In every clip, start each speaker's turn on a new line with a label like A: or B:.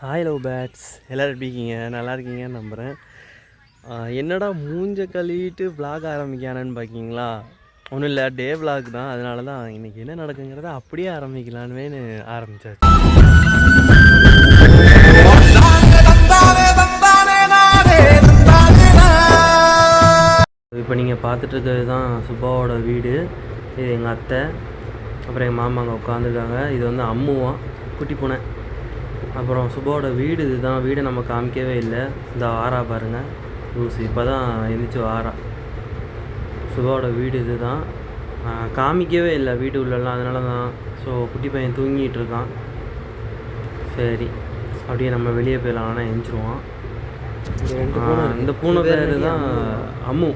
A: Hi love birds எல்லோரும் எப்படி இருக்கீங்க? நல்லா இருக்கீங்கன்னு நம்புகிறேன் என்னடா மூஞ்ச கழுவிட்டு விளாக் ஆரம்பிக்கானன்னு பார்க்கிங்களா ஒன்றும் இல்லை டே விளாக் தான். அதனால தான் இன்றைக்கி என்ன நடக்குங்கிறத அப்படியே ஆரம்பிக்கலான்னு ஆரம்பித்தாச்சு இப்போ நீங்கள் பார்த்துட்டு இருக்கிறது தான் சுப்பாவோட வீடு. இது எங்கள் அத்தை அப்புறம் எங்கள் மாமா அங்கே உட்காந்துருக்காங்க இது வந்து அம்முவான் குட்டி பூனை. அப்புறம் சுபாவோட வீடு இதுதான். வீடை நம்ம காமிக்கவே இல்லை. இந்த ஆறா பாருங்க. லூசு. இப்போ தான் எந்திரிச்சு ஆறா. சுபாவோட வீடு இதுதான். ஆஹ் காமிக்கவே இல்லை. வீடு உள்ளலாம் அதனால தான் ஸோ குட்டி பையன் தூங்கிட்டு இருக்கான். சரி. அப்படியே நம்ம வெளியே போயிடலாம். ஆனால் ஆஹ் இந்த பூனை பேர் தான் அம்மு.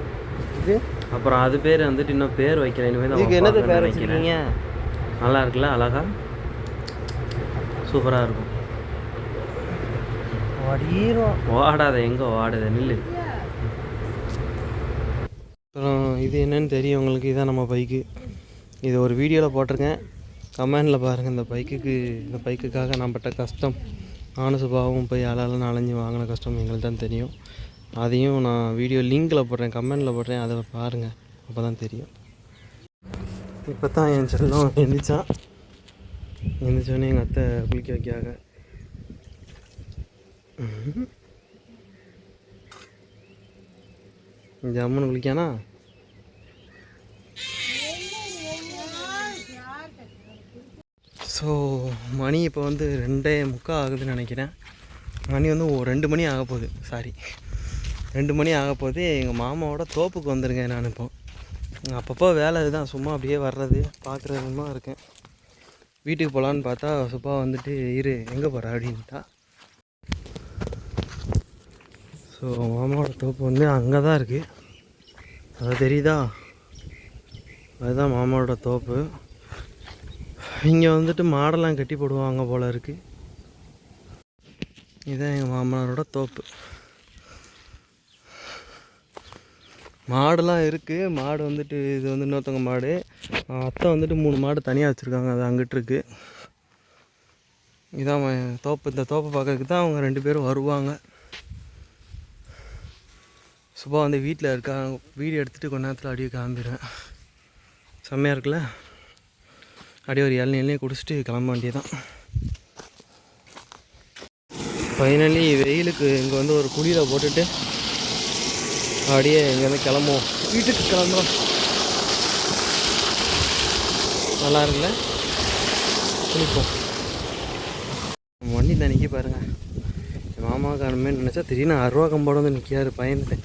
B: இது?
A: அப்புறம் அது பேர் வந்துட்டு இன்னும் பேர் வைக்கல. இனிமேல் தான்.
B: வச்சிருக்கீங்க?
A: நல்லா இருக்குல்ல? அழகா? சூப்பராக இருக்கும்.
B: வடிரும்.
A: ஓடாத எங்கே ஓடாத நில்லு. அப்புறம் இது என்னன்னு தெரியும் உங்களுக்கு. இதான் நம்ம பைக்கு. இது ஒரு வீடியோவில் போட்டிருக்கேன். கமெண்டில் பாருங்கள் இந்த பைக்குக்கு இந்த பைக்குக்காக நான் பட்ட கஷ்டம். நானும் சுபாவும் போய் அலால அலைஞ்சு வாங்கின கஷ்டம் எங்களுக்கு தான் தெரியும். அதையும் நான் வீடியோ லிங்கில் போடுறேன் கமெண்டில் போடுறேன். அதை பாருங்கள் அப்போ தான் தெரியும். இப்போ தான் என் செல்லம் எந்திரிச்சான் எந்திரிச்சோடனே எங்கள் அத்தை குளிக்க வைக்காக ஜம்முன்னு குளிக்கானா? ஸோ மணி இப்போ வந்து ரெண்டே முக்கால் ஆகுதுன்னு நினைக்கிறேன். மணி வந்து ஓ ரெண்டு மணி ஆக போகுது. சாரி ரெண்டு மணி ஆக போகுது. எங்கள் மாமாவோட தோப்புக்கு வந்திருக்கேன் நான் இப்போ. அப்பப்போ வேலை இதுதான். சும்மா அப்படியே வர்றது பார்க்குறதுமா இருக்கேன். வீட்டுக்கு போகலான்னு பார்த்தா சுப்பா வந்துட்டு இரு எங்கே போகிற அப்படின்ட்டா. ஸோ மாமாவோட தோப்பு வந்து அங்கே தான் இருக்குது அது தெரியுதா? அதுதான் மாமாவோட தோப்பு. இங்கே வந்துட்டு மாடெல்லாம் கட்டி போடுவாங்க போல் இருக்குது இதுதான் எங்கள் மாமனாரோட தோப்பு. மாடெலாம் இருக்குது மாடு வந்துட்டு இது வந்து இன்னொருத்தவங்க மாடு. அத்தை வந்துட்டு மூணு மாடு தனியாக வச்சுருக்காங்க. அது அங்கிட்டு இருக்குது இதான் தோப்பு. இந்த தோப்பை பார்க்கறதுக்கு தான் அவங்க ரெண்டு பேரும் வருவாங்க. சுபா வந்து வீட்டில் இருக்கா? வீடியோ எடுத்துகிட்டு கொஞ்ச நேரத்தில் அடியே கிளம்பிடுவேன். செம்மையாக இருக்குல்ல? அப்படியே ஒரு இளநீ இளநீ குடிச்சிட்டு கிளம்ப வேண்டியதான் ஃபைனலி வெயிலுக்கு இங்கே வந்து ஒரு குழியில் போட்டுட்டு அப்படியே இங்கேருந்து கிளம்புவோம். வீட்டுக்கு கிளம்புறோம். நல்லா இருக்குல்ல? குளிப்போம். வண்டி தான் நிற்க பாருங்கள் என் மாமா காணுமே நினச்சா திடீர்னு அருவா கம்போட வந்து நிற்காரு பயந்துட்டேன்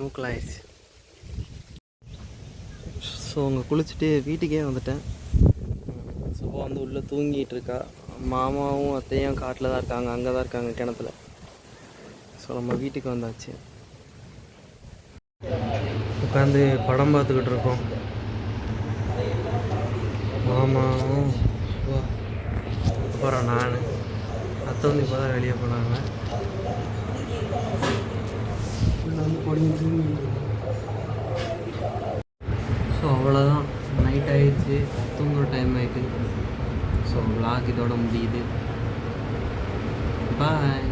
A: மூக்கில் ஆயிடுச்சு ஸோ அங்கே குளிச்சுட்டு வீட்டுக்கே வந்துட்டேன். சுபா வந்து உள்ளே தூங்கிட்டு இருக்கா மாமாவும் அத்தையும் காட்டில் தான் இருக்காங்க. அங்கே தான் இருக்காங்க கிணத்துல. ஸோ நம்ம வீட்டுக்கு வந்தாச்சு. உட்காந்து படம் பார்த்துக்கிட்டு இருக்கோம். மாமாவும் சுபா. அப்புறம் நான். அத்தை வந்து இப்போ தான் வெளியே போனாங்க. வந்து ஸோ அவ்வளோதான் நைட் ஆயிடுச்சு. தூங்குற டைம் ஆயிட்டு. ஸோ விளாக் இதோட முடியுது. பாய்